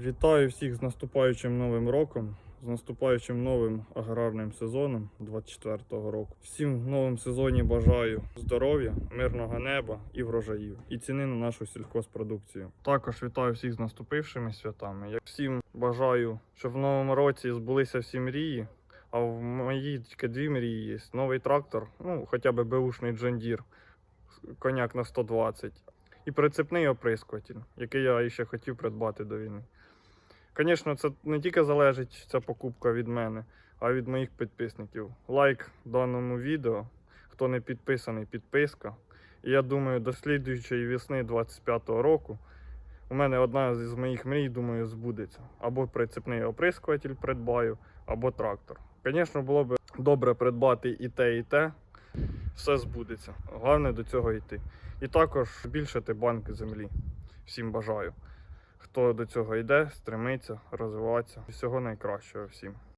Вітаю всіх з наступаючим новим роком, з наступаючим новим аграрним сезоном 24-го року. Всім в новому сезоні бажаю здоров'я, мирного неба і врожаїв, і ціни на нашу сільхозпродукцію. Також вітаю всіх з наступившими святами. Я всім бажаю, щоб в новому році збулися всі мрії. А в моїй тільки дві мрії є. Новий трактор, ну хоча б беушний Джондір, коняк на 120. І прицепний оприскуватель, який я ще хотів придбати до війни. Звісно, це не тільки залежить ця покупка від мене, а й від моїх підписників. Лайк даному відео. Хто не підписаний, підписка. І я думаю, до слідуючої весни 25-го року у мене одна з моїх мрій, думаю, збудеться. Або прицепний оприскуватель придбаю, або трактор. Звісно, було б добре придбати і те, і те. Все збудеться. Головне до цього йти. І також збільшити банк землі. Всім бажаю. Хто до цього йде, стремиться розвиватися. Всього найкращого всім.